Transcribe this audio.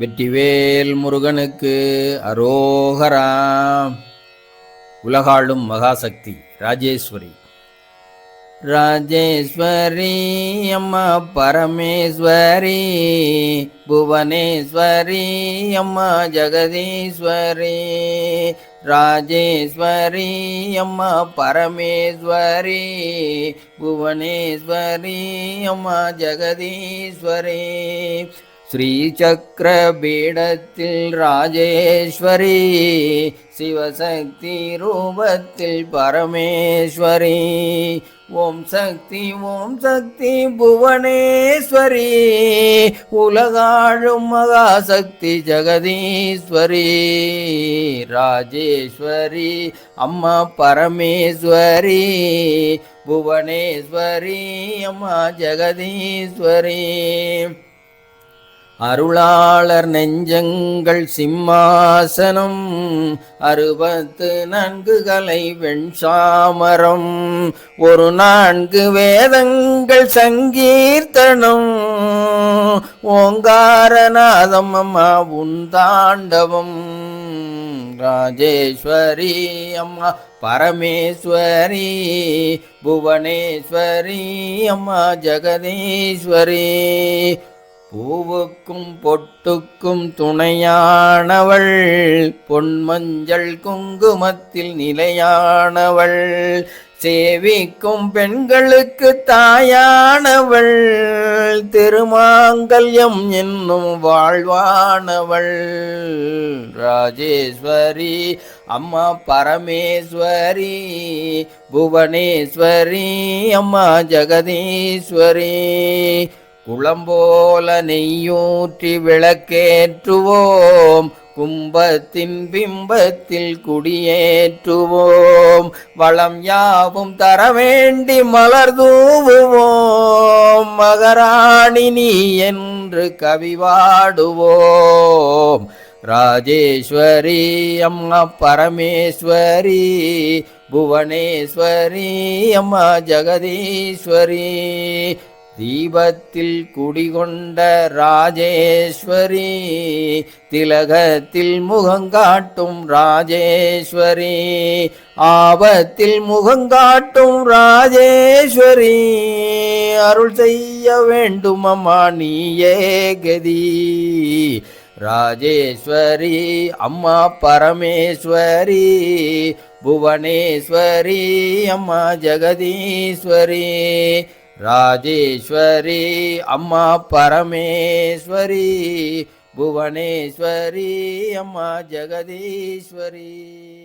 வெற்றிவேல் முருகனுக்கு அரோகரா. உலகாளும் மகாசக்தி ராஜேஸ்வரி. ராஜேஸ்வரி அம்மா பரமேஸ்வரி. புவனேஸ்வரி அம்மா ஜெகதீஸ்வரி. ராஜேஸ்வரி அம்மா பரமேஸ்வரி. புவனேஸ்வரி அம்மா ஜெகதீஸ்வரி. ஸ்ரீசக்கர பீடத்தில் ராஜேஸ்வரி சிவசக்தி ரூபத்தில் பரமேஸ்வரி. ஓம் சக்தி ஓம் சக்தி புவனேஸ்வரி. உலகாழும் மகாசக்தி ஜெகதீஸ்வரி. ராஜேஸ்வரி அம்மா பரமேஸ்வரி. புவனேஸ்வரி அம்மா ஜெகதீஸ்வரி. அருளாளர் நெஞ்சங்கள் சிம்மாசனம் அறுபத்து நான்குகளை வெண்சாமரம் ஒரு நான்கு வேதங்கள் சங்கீர்த்தனம். ஓங்காரநாதம் அம்மா உந்தாண்டவம். ராஜேஸ்வரி அம்மா பரமேஸ்வரி. புவனேஸ்வரி அம்மா ஜெகதீஸ்வரி. பூவுக்கும் பொட்டுக்கும் துணையானவள் பொன்மஞ்சள் குங்குமத்தில் நிலையானவள் சேவிக்கும் பெண்களுக்கு தாயானவள் திருமாங்கல்யம் என்னும் வாழ்வானவள். ராஜேஸ்வரி அம்மா பரமேஸ்வரி புவனேஸ்வரி அம்மா ஜெகதீஸ்வரி. குளம்போல நெய்யூற்றி விளக்கேற்றுவோம். கும்பத்தின் பிம்பத்தில் குடியேற்றுவோம். வளம் யாவும் தர வேண்டி மலர் தூவுவோம். மகராணி நீ என்று கவிவாடுவோம் ராஜேஸ்வரி அம்மா பரமேஸ்வரி புவனேஸ்வரி அம்மா ஜெகதீஸ்வரி. தீபத்தில் குடிகொண்ட ராஜேஸ்வரி திலகத்தில் முகங்காட்டும் ராஜேஸ்வரி ஆபத்தில் முகங்காட்டும் ராஜேஸ்வரி. அருள் செய்ய வேண்டும் அம்மா நீயே கதி. ராஜேஸ்வரி அம்மா பரமேஸ்வரி புவனேஸ்வரி அம்மா ஜெகதீஸ்வரி. ராஜேஸ்வரி அம்மா பரமேஸ்வரி புவனேஸ்வரி அம்மா ஜெகதீஸ்வரி.